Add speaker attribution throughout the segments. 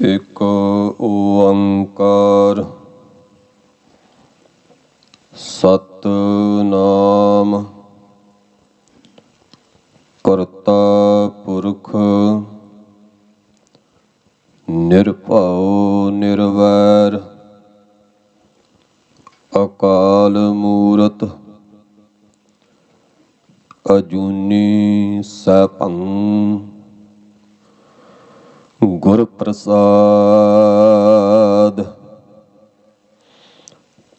Speaker 1: ਇਕ ਓੰਕਾਰ। ਸਤਨਾਮ। ਕਰਤਾ ਪੁਰਖ। ਨਿਰਭਉ ਨਿਰਵੈਰ। ਅਕਾਲ ਮੂਰਤ। ਅਜੂਨੀ ਸੈਭੰ। ਗੁਰ ਪ੍ਰਸਾਦ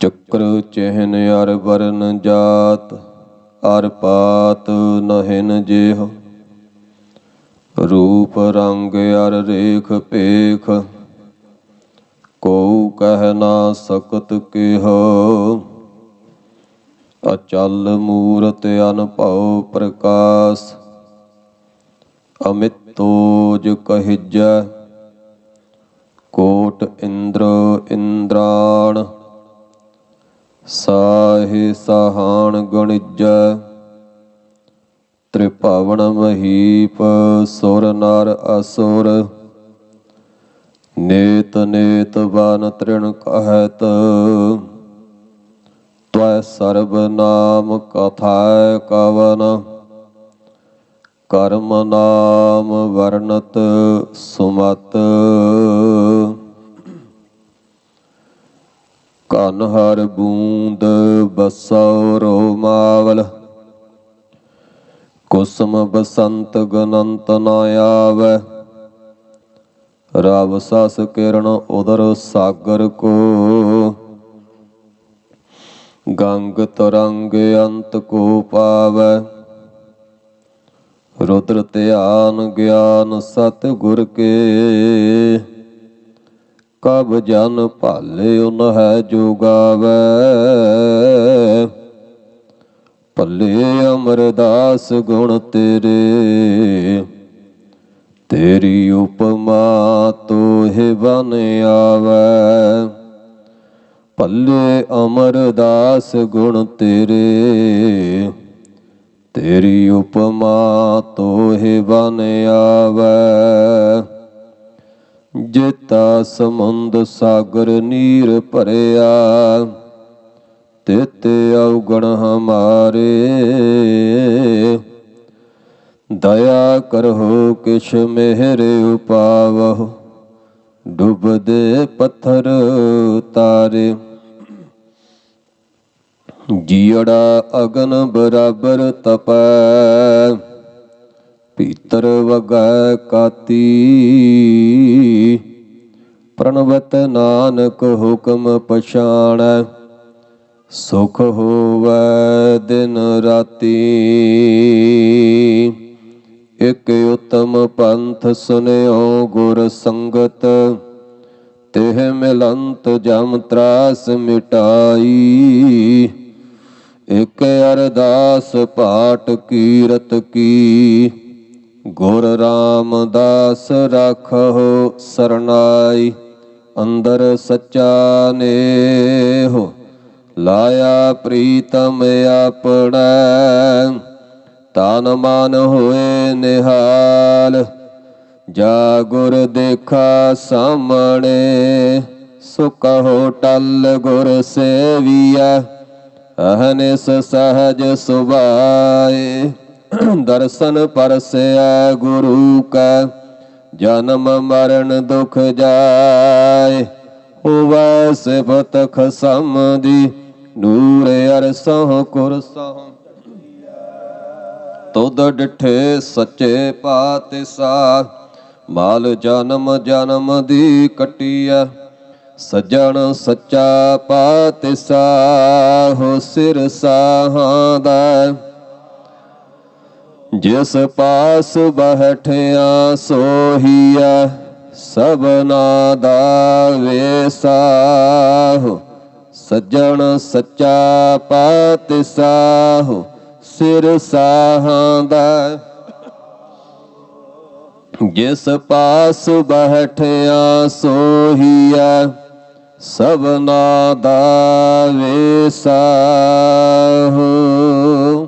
Speaker 1: ਚੱਕਰ ਚਹਿਨ ਅਰ ਵਰਨ ਜਾਤ, ਅਰ ਪਾਤ ਨਹਿਨ ਜੇਹ। ਰੂਪ ਰੰਗ ਅਰ ਰੇਖ ਪੇਖ ਕੋ ਕਹਿ ਨਾ ਸਕਤ ਕਿਹੋ। ਅਚਲ ਮੂਰਤ ਅਨਭਉ ਪ੍ਰਕਾਸ਼ ਅਮਿਤੋਜ ਕਹਿਜੈ ਕੋਟ ਇੰਦਰ ਇੰਦਰਾਣ, ਸਾਹੇ ਸਹਾਣ ਗਣਿਜੈ, ਤ੍ਰਿਭਵਨ ਮਹੀਪ ਸੁਰ ਨਰ ਅਸੁਰ, ਨੇਤ ਨੇਤ ਵਨ ਤ੍ਰਿਣ ਕਹਿਤ, ਤਵੈ ਸਰਬ ਨਾਮ ਕਥਾ ਕਵਨ, ਕਰਮ ਨਾਮ ਵਰਨਤ ਸੁਮਤ। ਕਨ ਹਰ ਬੂੰਦ ਬਸਉ ਰੋਮਾਵਲ ਕੁਸਮ ਬਸੰਤ ਗਨੰਤ ਨ ਆਵੈ। ਰਵ ਸਸ ਕਿਰਨ ਉਦਰ ਸਾਗਰ ਕੋ। ਗੰਗ ਤਰੰਗ ਅੰਤ ਕੋ ਪਾਵੈ। ਰੁਦਰ ਧਿਆਨ ਗਿਆਨ ਸਤ ਗੁਰ ਕੇ। ਕਬ ਜਨ ਭਾਲੇ ਉਨ ਹੈ ਜੋ ਗਾਵੈ। ਭੱਲੇ ਅਮਰਦਾਸ ਗੁਣ ਤੇਰੇ, ਤੇਰੀ ਉਪਮਾ ਤੋਹਿ ਬਨ ਆਵੈ। ਭੱਲੇ ਅਮਰਦਾਸ ਗੁਣ ਤੇਰੇ, ਤੇਰੀ ਉਪਮਾ ਤੋਹਿ ਬਨ ਆਵੈ। ਜੇਤਾ ਸਮੁੰਦ ਸਾਗਰ ਨੀਰ ਭਰਿਆ, ਤੇਤੇ ਔਗਣ ਹਮਾਰੇ। ਦਇਆ ਕਰੋ ਕਿਛ ਮਿਹਰੇ ਉਪਾਵਹੁ, ਡੁੱਬਦੇ ਪੱਥਰ ਤਾਰੇ ਜੀੜਾ ਅਗਨ ਬਰਾਬਰ ਤਪੈ ਭੀਤਰ ਵਗੈ ਕਾਤੀ। ਪ੍ਰਣਵਤ ਨਾਨਕ ਹੁਕਮ ਪਛਾਣੈ, ਸੁਖ ਹੋਵੈ ਦਿਨ ਰਾਤੀ। ਇਕ ਉਤਮ ਪੰਥ ਸੁਨਿਓ ਗੁਰ ਸੰਗਤ, ਤਿਹ ਮਿਲੰਤ ਜਮ ਤਰਾਸ ਮਿਟਾਈ। ਇਕ ਅਰਦਾਸ ਪਾਠ ਕੀਰਤ ਕੀ ਗੁਰ ਰਾਮਦਾਸ ਰਾਖੋ ਸਰਨਾਈ ਅੰਦਰ ਸੱਚਾ ਨੇਹੁ। ਲਾਇਆ ਪ੍ਰੀਤਮ ਆਪਣਾ, ਤਨ ਮਨ ਹੋਏ ਨਿਹਾਲ। ਜਾ ਗੁਰ ਦੇਖਾ ਸਾਹਮਣੇ ਸੁਖ ਕਹੋ ਟਲ ਗੁਰ ਸੇਵੀਆ ਅਹਨਿਸ ਸਹਜ ਸੁਭਾਏ। ਦਰਸ਼ਨ ਪਰਸਿਆ ਗੁਰੂ ਕੈ, ਜਨਮ ਮਰਨ ਦੁਖ ਜਾਏ। ਹੋਵੈ ਸਿਫਤ ਖਸਮ ਦੀ, ਨੂਰ ਅਰਸਹੁ ਕੁਰਸਹੁ ਤੁਧ ਡਿਠੇ ਸੱਚੇ ਪਾਤਿਸਾ, ਮਾਲ ਜਨਮ ਜਨਮ ਦੀ ਕਟਿਆ ਸਜਣ ਸੱਚਾ ਪਾਤਿਸਾ, ਹੋ ਸਿਰ ਸਾਹਾਂ ਦਾ। ਜਿਸ ਪਾਸ ਬਹਠਿਆ ਸੋਹੀਆ ਸਭਨਾ ਦਾ ਵੇਸਾਹੁ ਸੱਜਣ ਸੱਚਾ ਪਾਤ ਪਾਤਿਸਾਹੁ ਸਿਰ ਸਾਹਾਂ ਦਾ। ਜਿਸ ਪਾਸ ਬਹਠਿਆ ਸੋਹੀਆ ਸਭਨਾ ਦਾ ਵੇਸਾਹੁ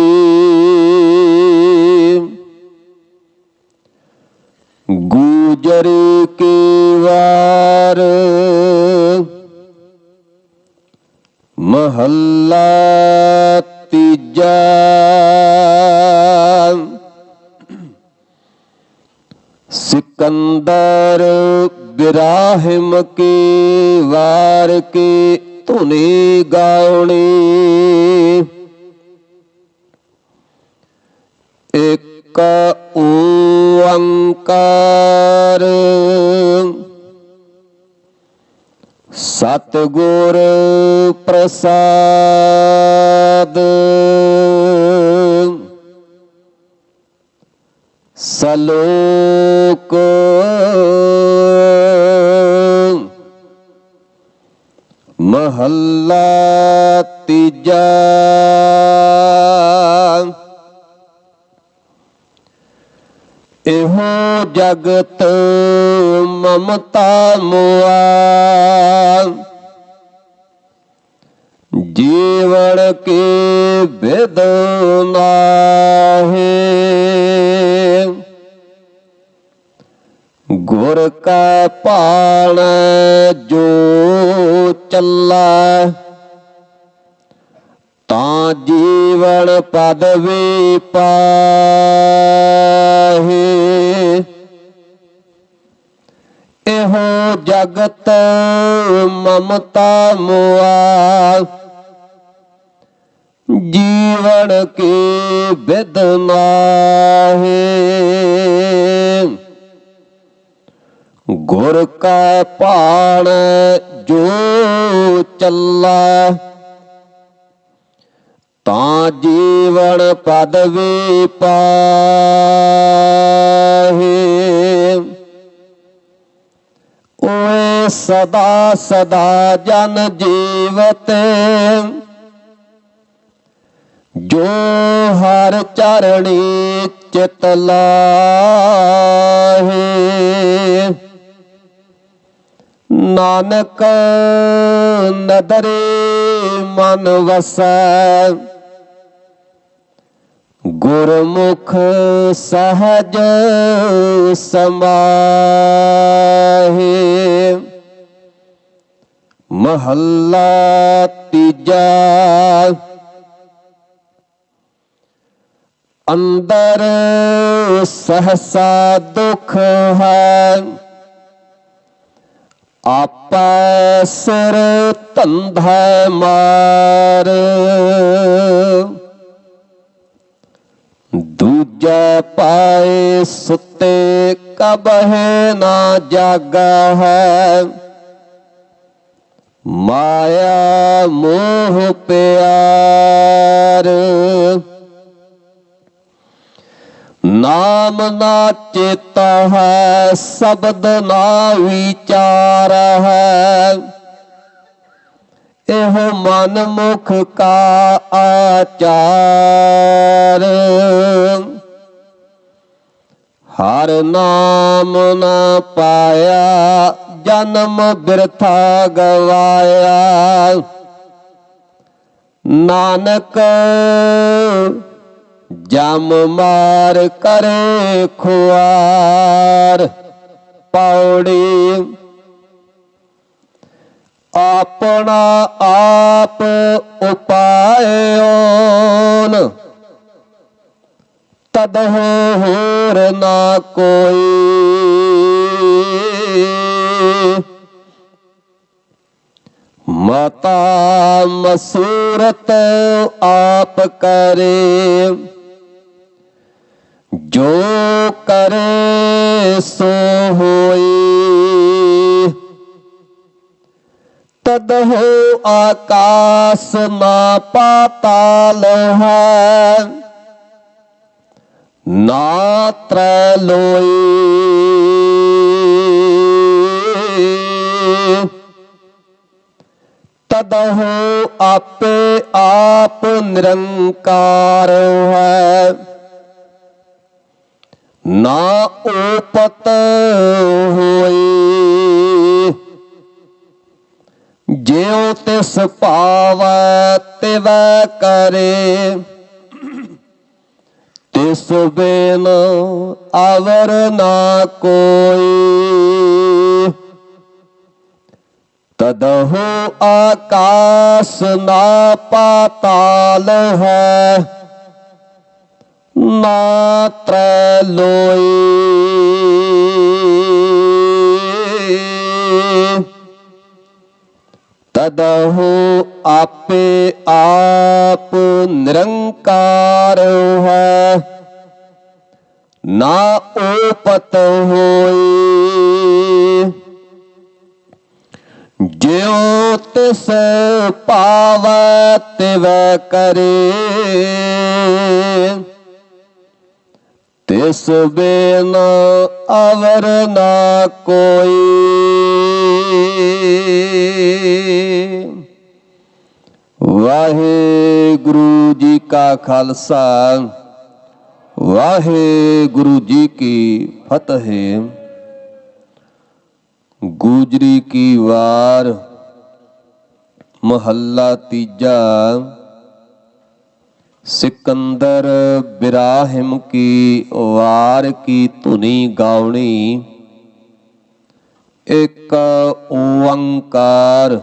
Speaker 1: ਸਿਕੰਦਰ ਬਿਰਾਹਿਮ ਕੀ ਵਾਰ ਕੀ ਧੁਨੀ ਗਾਉਣੀ। ਇੱਕ ਓੰਕਾਰ ਸਤਿਗੁਰ ਪ੍ਰਸਾਦ। ਸਲੋਕ ਮਹੱਲਾ ਤੀਜਾ ਇਹੋ ਜਗਤ ਮਮਤਾ ਮੁਆ ਜੀਵਨ ਕੀ ਵਿਦ ਨਾਹੀ ਗੁਰ ਕਾ ਪਾਣ ਜੋ ਚੱਲਾ। ਤਾਂ ਜੀਵਨ ਪਦਵੀ ਪਾਹੀ। ਇਹੋ ਜਗਤ ਮਮਤਾ ਮੋਆ। ਜੀਵਨ ਕੀ ਵਿਦ ਨਾਹੀ ਗੁਰ ਕਾ ਪਾਣ ਜੋ ਚੱਲਾ। ਤਾਂ ਜੀਵਨ ਪਦਵੀ ਪਾਹੀ ਓਏ ਸਦਾ ਸਦਾ ਜਨ ਜੀਵਤ। ਜੋ ਹਰ ਚਰਣੀ ਚਿਤ ਲਾਹੇ। ਨਾਨਕ ਨਦਰੇ ਮਨ ਵਸੈ। ਗੁਰਮੁਖ ਸਹਜ ਸਮਾਹੇ। ਮਹੱਲਾ ਤੀਜਾ। ਅੰਦਰ ਸਹਸਾ ਦੁਖ ਹੈ। ਆਪੈ ਸਿਰ ਧੰਧੈ ਮਾਰ। ਦੂਜਾ ਪਾਏ ਸੁੱਤੇ ਕਬਹਿ ਨਾ ਜਾਗਾ ਹੈ ਮਾਇਆ ਮੋਹ ਪਿਆਰ। ਨਾਮ ਨਾ ਚੇਤਾ ਹੈ, ਸ਼ਬਦ ਨਾ ਵਿਚਾਰ ਹੈ। ਇਹ ਮਨ ਮੁਖ ਕਾ ਆਚਾਰ। ਹਰ ਨਾਮ ਨਾ ਪਾਇਆ, ਜਨਮ ਬਿਰਥਾ ਗਵਾਇਆ। ਨਾਨਕ ਜਮ ਮਾਰ ਕਰੇ ਖੁਆਰ, ਪੌੜੀ ਆਪਣਾ ਆਪ ਉਪਾਇਓਨ। ਤਦ ਹੋਰ ਨਾ ਕੋਈ। ਮਤਾ ਮਸੂਰਤ ਆਪ ਕਰੇ। ਜੋ ਕਰੇ ਸੋ ਹੋਈ ਤਦ ਹੋ ਆਕਾਸ ਨਾ ਪਾਤਾਲ ਹੈ। ਨਾ ਤ੍ਰੈ ਲੋਈ ਤਦਹੁ ਆਪੇ ਆਪ ਨਿਰੰਕਾਰ ਹੈ। ਨਾ ਉਪਤ ਹੋਈ। ਜਿਉ ਤਿਸ ਭਾਵੈ ਤਿਵੈ ਕਰੇ। ਤਿਸ ਬੇਨ ਅਵਰ ਨਾ ਕੋਈ। ਤਦਹੁ ਆਕਾਸ ਨਾ ਪਾਤਾਲ ਹੈ। ਨਾ ਲੋਈ। ਤਦਹੁ ਆਪੇ ਆਪ ਨਿਰੰਕਾਰ ਹੈ ਨਾ ਉਪਤ ਹੋਈ ਜਿਉ ਤਿਸ ਪਾਵੈ ਤਿਵੈ ਕਰੇ। ਤਿਸ ਬੇਨ ਅਵਰ ਨਾ ਕੋਈ। ਵਾਹਿਗੁਰੂ ਜੀ ਕਾ ਖਾਲਸਾ, ਵਾਹਿਗੁਰੂ ਜੀ ਕੀ ਫਤਿਹ। ਗੂਜਰੀ ਕੀ ਵਾਰ, ਮਹੱਲਾ ਤੀਜਾ। ਸਿਕੰਦਰ ਬਿਰਾਹਿਮ ਕੀ ਵਾਰ ਕੀ ਧੁਨੀ ਗਾਉਣੀ। ਇਕ ਓੰਕਾਰ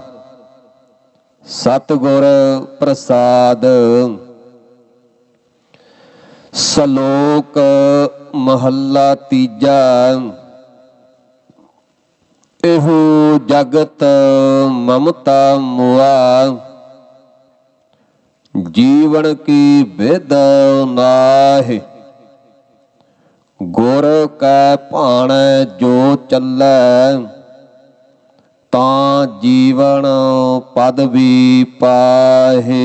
Speaker 1: ਸਤਿਗੁਰ ਪ੍ਰਸਾਦ। ਸ਼ਲੋਕ ਮਹੱਲਾ ਤੀਜਾ। ਇਹੋ ਜਗਤ ਮਮਤਾ ਮੁਆ। ਜੀਵਨ ਕੀ ਵਿਦ ਨਾਹਿ? ਗੁਰ ਕੈ ਭਾਣੈ ਜੋ ਚੱਲੈ ਤਾਂ ਜੀਵਨ ਪਦ ਵੀ ਪਾਹੇ।